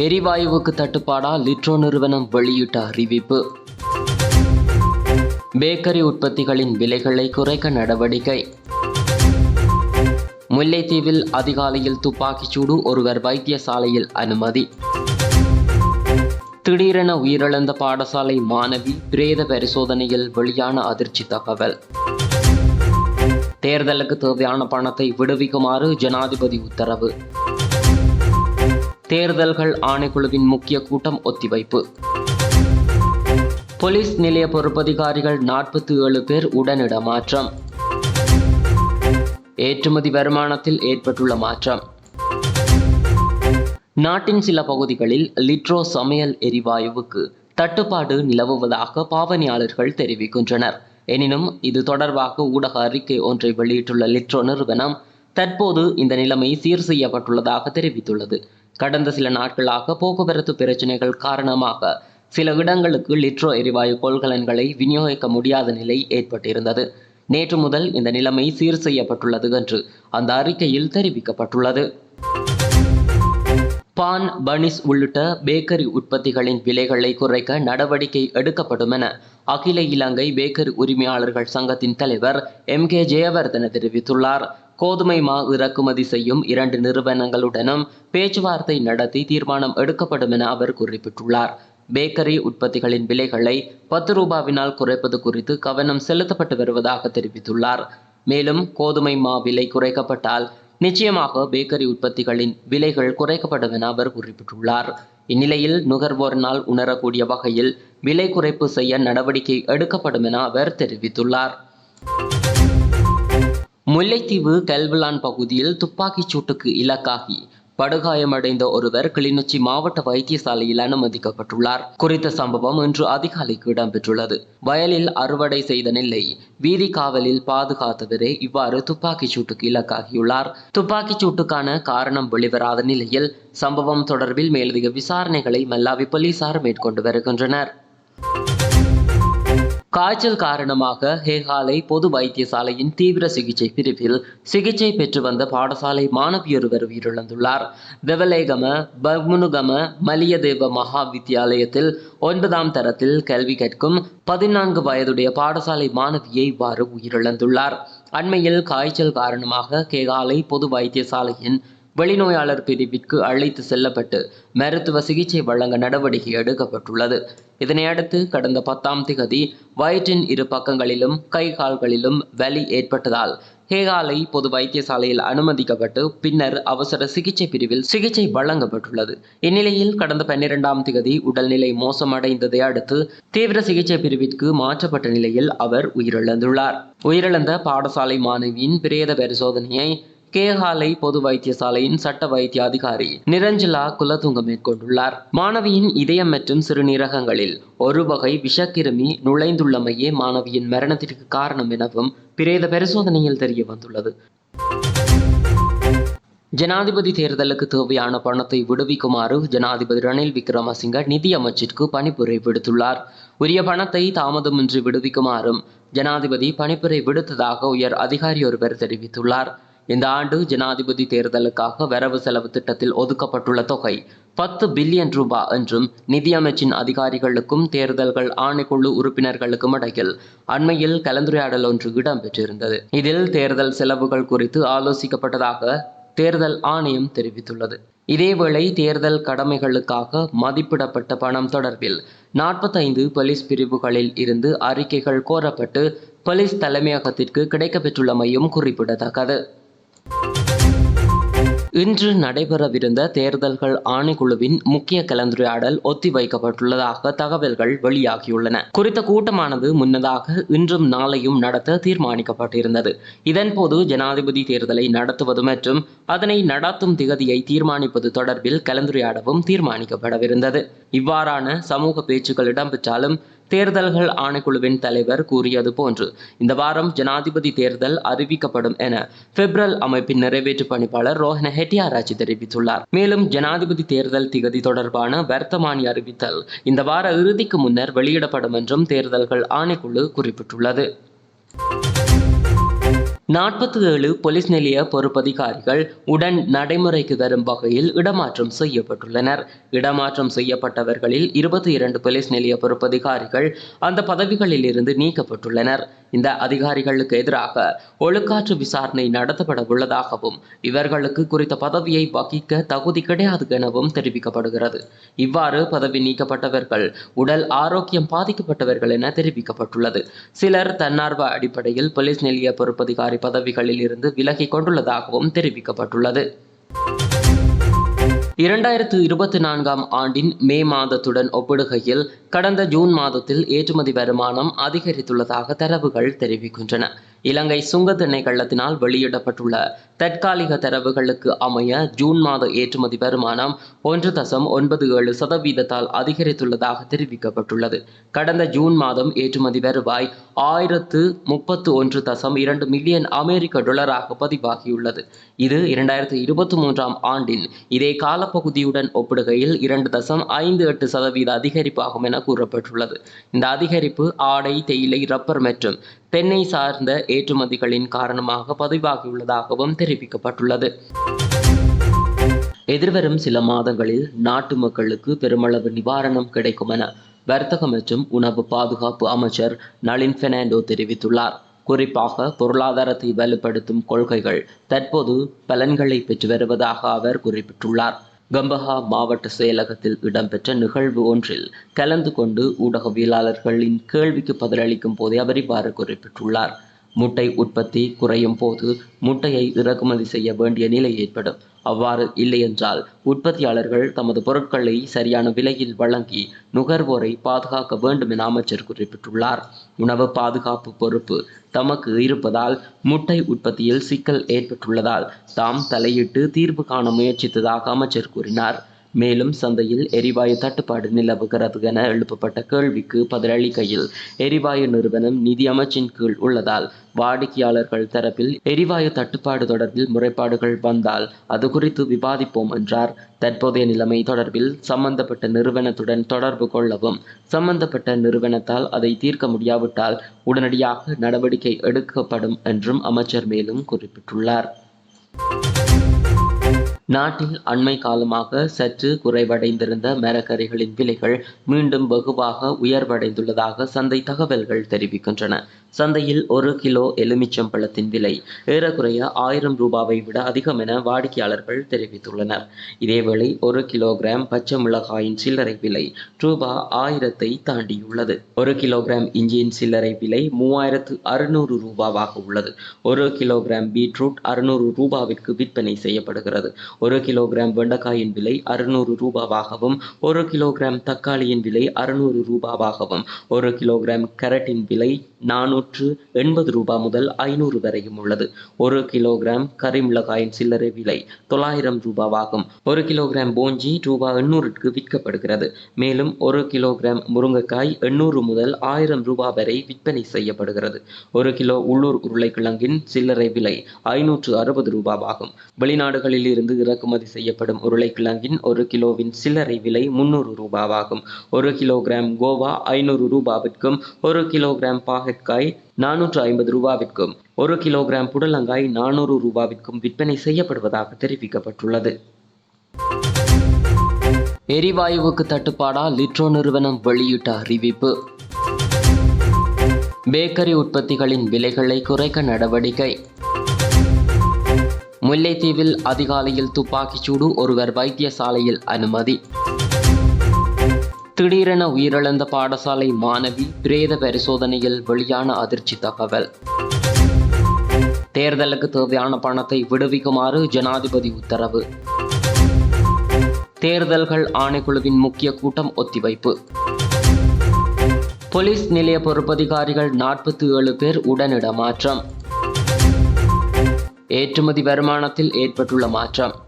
எரிவாயுவுக்கு தட்டுப்பாடா லிட்ரோ நிறுவனம் வெளியிட்ட அறிவிப்பு. பேக்கரி உற்பத்திகளின் விலைகளை குறைக்க நடவடிக்கை. முல்லைத்தீவில் அதிகாலையில் துப்பாக்கிச்சூடு ஒருவர் வைத்தியசாலையில் அனுமதி. திடீரென உயிரிழந்த பாடசாலை மாணவி பிரேத பரிசோதனையில் வெளியான அதிர்ச்சி தகவல். தேர்தலுக்கு தேவையான பணத்தை விடுவிக்குமாறு ஜனாதிபதி உத்தரவு. தேர்தல்கள் ஆணைக்குழுவின் முக்கிய கூட்டம் ஒத்திவைப்பு. போலீஸ் நிலைய பொறுப்பதிகாரிகள் நாற்பத்தி ஏழு பேர் உடனிடமாற்றம். ஏற்றுமதி வருமானத்தில் ஏற்பட்டுள்ள மாற்றம். நாட்டின் சில பகுதிகளில் லிட்ரோ சமையல் எரிவாயுவுக்கு தட்டுப்பாடு நிலவுவதாக பாவனையாளர்கள் தெரிவிக்கின்றனர். எனினும் இது தொடர்பாக ஊடக அறிக்கை ஒன்றை வெளியிட்டுள்ள லிட்ரோ நிறுவனம் தற்போது இந்த நிலைமை சீர் செய்யப்பட்டுள்ளதாக தெரிவித்துள்ளது. கடந்த சில நாட்களாக போக்குவரத்து பிரச்சனைகள் காரணமாக சில இடங்களுக்கு லிட்ரோ எரிவாயு கொள்கலன்களை விநியோகிக்க முடியாத நிலை ஏற்பட்டிருந்தது. நேற்று முதல் இந்த நிலைமை சீர் செய்யப்பட்டுள்ளது என்று அந்த அறிக்கையில் தெரிவிக்கப்பட்டுள்ளது. பான் பனிஸ் உள்ளிட்ட பேக்கரி உற்பத்திகளின் விலைகளை குறைக்க நடவடிக்கை எடுக்கப்படும் என அகில இலங்கை பேக்கரி உரிமையாளர்கள் சங்கத்தின் தலைவர் எம் கே ஜெயவர்தன தெரிவித்துள்ளார். கோதுமை மா இறக்குமதி செய்யும் இரண்டு நிறுவனங்களுடனும் பேச்சுவார்த்தை நடத்தி தீர்மானம் எடுக்கப்படும் என அவர் குறிப்பிட்டுள்ளார். பேக்கரி உற்பத்திகளின் விலைகளை பத்து ரூபாவினால் குறைப்பது குறித்து கவனம் செலுத்தப்பட்டு வருவதாக தெரிவித்துள்ளார். மேலும் கோதுமை மா விலை குறைக்கப்பட்டால் நிச்சயமாக பேக்கரி உற்பத்திகளின் விலைகள் குறைக்கப்படும் என அவர் குறிப்பிட்டுள்ளார். இந்நிலையில் நுகர்வோரினால் உணரக்கூடிய வகையில் விலை குறைப்பு செய்ய நடவடிக்கை எடுக்கப்படும் என அவர் தெரிவித்துள்ளார். முல்லைத்தீவு கல்விலான் பகுதியில் துப்பாக்கிச் சூட்டுக்கு இலக்காகி படுகாயமடைந்த ஒருவர் கிளிநொச்சி மாவட்ட வைத்தியசாலையில் அனுமதிக்கப்பட்டுள்ளார். குறித்த சம்பவம் இன்று அதிகாலைக்கு இடம்பெற்றுள்ளது. வயலில் அறுவடை செய்த நெல்லை வீதி காவலில் பாதுகாத்தவரே இவ்வாறு துப்பாக்கிச் சூட்டுக்கு இலக்காகியுள்ளார். துப்பாக்கிச் சூட்டுக்கான காரணம் வெளிவராத நிலையில் சம்பவம் தொடர்பில் மேலதிக விசாரணைகளை மல்லாவி போலீசார் மேற்கொண்டு வருகின்றனர். காய்ச்சல் காரணமாக ஹேகாலை பொது வைத்தியசாலையின் தீவிர சிகிச்சை பிரிவில் சிகிச்சை பெற்று வந்த பாடசாலை மாணவியொருவர் உயிரிழந்துள்ளார். திவலேகம பமுனுகம மலியதேவ மகா வித்தியாலயத்தில் ஒன்பதாம் தரத்தில் கல்வி கற்கும் பதினான்கு வயதுடைய பாடசாலை மாணவியை இவ்வாறு உயிரிழந்துள்ளார். அண்மையில் காய்ச்சல் காரணமாக கேகாலை பொது வைத்தியசாலையின் வெளிநோயாளர் பிரிவிற்கு அழைத்து செல்லப்பட்டு மருத்துவ சிகிச்சை வழங்க நடவடிக்கை எடுக்கப்பட்டுள்ளது. இதனையடுத்து கடந்த பத்தாம் திகதி வயிற்றின் இரு பக்கங்களிலும் கை கால்களிலும் வலி ஏற்பட்டதால் ஹேகாலை பொது வைத்தியசாலையில் அனுமதிக்கப்பட்டு பின்னர் அவசர சிகிச்சை பிரிவில் சிகிச்சை வழங்கப்பட்டுள்ளது. இந்நிலையில் கடந்த பன்னிரெண்டாம் திகதி உடல்நிலை மோசமடைந்ததை அடுத்து தீவிர சிகிச்சை பிரிவிற்கு மாற்றப்பட்ட நிலையில் அவர் உயிரிழந்துள்ளார். உயிரிழந்த பாடசாலை மாணவியின் பிரேத பரிசோதனையை கேஹாலை பொது வைத்தியசாலையின் சட்ட வைத்திய அதிகாரி நிரஞ்சலா குலதுங்க மேற்கொண்டுள்ளார். மாணவியின் இதயம் மற்றும் சிறுநீரகங்களில் ஒரு வகை விஷக்கிருமி நுழைந்துள்ளமையே மாணவியின் மரணத்திற்கு காரணம் எனவும் பிரேத பரிசோதனையில் தெரிய வந்துள்ளது. ஜனாதிபதி தேர்தலுக்கு தேவையான பணத்தை விடுவிக்குமாறு ஜனாதிபதி ரணில் விக்ரமசிங்க நிதி அமைச்சிற்கு பணிப்புரை விடுத்துள்ளார். உரிய பணத்தை தாமதமின்றி விடுவிக்குமாறும் ஜனாதிபதி பணிப்புரை விடுத்ததாக உயர் அதிகாரி ஒருவர் தெரிவித்துள்ளார். இந்த ஆண்டு ஜனாதிபதி தேர்தலுக்காக வரவு செலவு திட்டத்தில் ஒதுக்கப்பட்டுள்ள தொகை பத்து பில்லியன் ரூபாய் என்றும் நிதியமைச்சின் அதிகாரிகளுக்கும் தேர்தல்கள் ஆணைக்குழு உறுப்பினர்களுக்கும் இடையில் அண்மையில் கலந்துரையாடல் ஒன்று இடம்பெற்றிருந்தது. இதில் தேர்தல் செலவுகள் குறித்து ஆலோசிக்கப்பட்டதாக தேர்தல் ஆணையம் தெரிவித்துள்ளது. இதேவேளை தேர்தல் கடமைகளுக்காக மதிப்பிடப்பட்ட பணம் தொடர்பில் நாற்பத்தைந்து போலீஸ் பிரிவுகளில் இருந்து அறிக்கைகள் கோரப்பட்டு போலீஸ் தலைமையகத்திற்கு கிடைக்கப்பெற்றுள்ளமையும் குறிப்பிடத்தக்கது. இன்று நடைபெறவிருந்த தேர்தல்கள் ஆணைக்குழுவின் முக்கிய கலந்துரையாடல் ஒத்திவைக்கப்பட்டுள்ளதாக தகவல்கள் வெளியாகியுள்ளன. குறித்த கூட்டமானது முன்னதாக இன்றும் நாளையும் நடத்த தீர்மானிக்கப்பட்டிருந்தது. இதன்போது ஜனாதிபதி தேர்தலை நடத்துவது மற்றும் அதனை நடத்தும் திகதியை தீர்மானிப்பது தொடர்பில் கலந்துரையாடவும் தீர்மானிக்கப்படவிருந்தது. இவ்வாறான சமூக பேச்சுக்கள் இடம்பெற்றாலும் தேர்தல்கள் ஆணைக்குழுவின் தலைவர் கூறியது போன்று இந்த வாரம் ஜனாதிபதி தேர்தல் அறிவிக்கப்படும் என பெப்ரல் அமைப்பின் நிறைவேற்று பணிப்பாளர் ரோஹன ஹெட்டியாராஜ் தெரிவித்துள்ளார். மேலும் ஜனாதிபதி தேர்தல் திகதி தொடர்பான வர்த்தமானி அறிவித்தல் இந்த வார இறுதிக்கு முன்னர் வெளியிடப்படும் என்றும் தேர்தல்கள் ஆணைக்குழு குறிப்பிட்டுள்ளது. நாற்பத்தி ஏழு போலீஸ் நிலைய பொறுப்பதிகாரிகள் உடன் நடைமுறைக்கு வரும் வகையில் இடமாற்றம் செய்யப்பட்டுள்ளனர். இடமாற்றம் செய்யப்பட்டவர்களில் இருபத்தி இரண்டு போலீஸ் நிலைய பொறுப்பதிகாரிகள் அந்த பதவிகளில் இருந்து நீக்கப்பட்டுள்ளனர். இந்த அதிகாரிகளுக்கு எதிராக ஒழுக்காற்று விசாரணை நடத்தப்பட உள்ளதாகவும் இவர்களுக்கு குறித்த பதவியை வகிக்க தகுதி கிடையாது எனவும் தெரிவிக்கப்படுகிறது. இவ்வாறு பதவி நீக்கப்பட்டவர்கள் உடல் ஆரோக்கியம் பாதிக்கப்பட்டவர்கள் என தெரிவிக்கப்பட்டுள்ளது. சிலர் தன்னார்வ அடிப்படையில் போலீஸ் நிலைய பொறுப்பதிகாரி பதவிகளில் இருந்து விலகிக் கொண்டுள்ளதாகவும் தெரிவிக்கப்பட்டுள்ளது. இரண்டாயிரத்து இருபத்தி நான்காம் ஆண்டின் மே மாதத்துடன் ஒப்பிடுகையில் கடந்த ஜூன் மாதத்தில் ஏற்றுமதி வருமானம் அதிகரித்துள்ளதாக தரவுகள் தெரிவிக்கின்றன. இலங்கை சுங்க திணைக்களத்தினால் வெளியிடப்பட்டுள்ள தற்காலிக தரவுகளுக்கு அமைய ஜூன் மாத ஏற்றுமதி வருமானம் ஒன்று தசம் ஒன்பது ஏழு சதவீதத்தால் அதிகரித்துள்ளதாக தெரிவிக்கப்பட்டுள்ளது. கடந்த ஜூன் மாதம் ஏற்றுமதி வருவாய் ஆயிரத்து முப்பத்து ஒன்று தசம் இரண்டு மில்லியன் அமெரிக்க டொலராக பதிவாகியுள்ளது. இது இரண்டாயிரத்து இருபத்தி மூன்றாம் ஆண்டின் இதே காலப்பகுதியுடன் ஒப்பிடுகையில் இரண்டு தசம் ஐந்து எட்டு சதவீத அதிகரிப்பாகும் என கூறப்பட்டுள்ளது. இந்த அதிகரிப்பு ஆடை தேயிலை ரப்பர் மற்றும் தென்னை சார்ந்த ஏற்றுமதிகளின் காரணமாக பதிவாகியுள்ளதாகவும் தெரிவிக்கப்பட்டுள்ளது. எதிர்வரும் சில மாதங்களில் நாட்டு மக்களுக்கு பெருமளவு நிவாரணம் கிடைக்கும் என வர்த்தக மற்றும் உணவு பாதுகாப்பு அமைச்சர் நளின் பெர்னாண்டோ தெரிவித்துள்ளார். குறிப்பாக பொருளாதாரத்தை வலுப்படுத்தும் கொள்கைகள் தற்போது பலன்களை பெற்று வருவதாக அவர் குறிப்பிட்டுள்ளார். கம்பஹா மாவட்ட செயலகத்தில் இடம்பெற்ற நிகழ்வு ஒன்றில் கலந்து கொண்டு ஊடகவியலாளர்களின் கேள்விக்கு பதிலளிக்கும் போதே அவர் இவ்வாறு குறிப்பிட்டுள்ளார். முட்டை உற்பத்தி குறையும் போது முட்டையை இறக்குமதி செய்ய வேண்டிய நிலை ஏற்படும். அவ்வாறு இல்லையென்றால் உற்பத்தியாளர்கள் தமது பொருட்களை சரியான விலையில் வழங்கி நுகர்வோரை பாதுகாக்க வேண்டும் என அமைச்சர் குறிப்பிட்டுள்ளார். உணவு பாதுகாப்பு பொறுப்பு தமக்கு இருப்பதால் முட்டை உற்பத்தியில் சிக்கல் ஏற்பட்டுள்ளதால் தாம் தலையிட்டு தீர்வு காண முயற்சித்ததாக அமைச்சர் கூறினார். மேலும் சந்தையில் எரிவாயு தட்டுப்பாடு நிலவுகிறது என எழுப்பப்பட்ட கேள்விக்கு பதிலளிக்கையில் எரிவாயு நிறுவனம் நிதியமைச்சின் கீழ் உள்ளதால் வாடிக்கையாளர்கள் தரப்பில் எரிவாயு தட்டுப்பாடு தொடர்பில் முறைப்பாடுகள் வந்தால் அது குறித்து விவாதிப்போம் என்றார். தற்போதைய நிலைமை தொடர்பில் சம்பந்தப்பட்ட நிறுவனத்துடன் தொடர்பு கொள்ளவும் சம்பந்தப்பட்ட நிறுவனத்தால் அதை தீர்க்க முடியாவிட்டால் உடனடியாக நடவடிக்கை எடுக்கப்படும் என்றும் அமைச்சர் மேலும் குறிப்பிட்டுள்ளார். நாட்டில் அண்மை காலமாக சற்று குறைவடைந்திருந்த மரக்கறிகளின் விலைகள் மீண்டும் வெகுவாக உயர்வடைந்துள்ளதாக சந்தை தகவல்கள் தெரிவிக்கின்றன. சந்தையில் ஒரு கிலோ எலுமிச்சம் பழத்தின் விலை ஏறக்குறைய ஆயிரம் ரூபாவை விட அதிகம் என வாடிக்கையாளர்கள் தெரிவித்துள்ளனர். இதேவேளை ஒரு கிலோகிராம் பச்சை மிளகாயின் சில்லறை விலை ரூபா ஆயிரத்தை தாண்டியுள்ளது. ஒரு கிலோகிராம் இஞ்சியின் சில்லறை விலை மூவாயிரத்து அறுநூறு ரூபாவாக உள்ளது. ஒரு கிலோகிராம் பீட்ரூட் அறுநூறு ரூபாவிற்கு விற்பனை செய்யப்படுகிறது. ஒரு கிலோகிராம் வெண்டைக்காயின் விலை அறுநூறு ரூபாவாகவும் ஒரு கிலோகிராம் தக்காளியின் விலை அறுநூறு ரூபாவாகவும் ஒரு கிலோகிராம் கேரட்டின் விலை நானூறு நானூற்று எண்பது ரூபாய் முதல் ஐநூறு வரையும் உள்ளது. ஒரு கிலோகிராம் கரிமிளகாயின் சில்லறை விலை தொள்ளாயிரம் ரூபாவாகும். ஒரு கிலோகிராம் போஞ்சி ரூபாய் எண்ணூறுக்கு விற்கப்படுகிறது. மேலும் ஒரு கிலோகிராம் முருங்கைக்காய் எண்ணூறு முதல் ஆயிரம் ரூபாய் வரை விற்பனை செய்யப்படுகிறது. ஒரு கிலோ உள்ளூர் உருளைக்கிழங்கின் சில்லறை விலை ஐநூற்று அறுபது ரூபாவாகும். வெளிநாடுகளில் இருந்து இறக்குமதி செய்யப்படும் உருளைக்கிழங்கின் ஒரு கிலோவின் சில்லறை விலை முன்னூறு ரூபாவாகும். ஒரு கிலோகிராம் கோவா ஐநூறு ரூபாவிற்கும் ஒரு கிலோகிராம் பாகற்காய் நானூற்று ஐம்பது ரூபாவிற்கும் ஒரு கிலோகிராம் புடலங்காய் நானூறு ரூபாவிற்கும் விற்பனை செய்யப்படுவதாக தெரிவிக்கப்பட்டுள்ளது. எரிவாயுவுக்கு தட்டுப்பாடா லிட்ரோ நிறுவனம் வெளியிட்ட அறிவிப்பு. பேக்கரி உற்பத்திகளின் விலைகளை குறைக்க நடவடிக்கை. முல்லைத்தீவில் அதிகாலையில் துப்பாக்கிச்சூடு ஒருவர் வைத்தியசாலையில் அனுமதி. திடீரென உயிரிழந்த பாடசாலை மாணவி பிரேத பரிசோதனையில் வெளியான அதிர்ச்சி தகவல். தேர்தலுக்கு தேவையான பணத்தை விடுவிக்குமாறு ஜனாதிபதி உத்தரவு. தேர்தல்கள் ஆணைக்குழுவின் முக்கிய கூட்டம் ஒத்திவைப்பு. போலீஸ் நிலைய பொறுப்பதிகாரிகள் நாற்பத்தி ஏழு பேர் உடனிட மாற்றம் ஏற்றுமதி வருமானத்தில் ஏற்பட்டுள்ள மாற்றம்.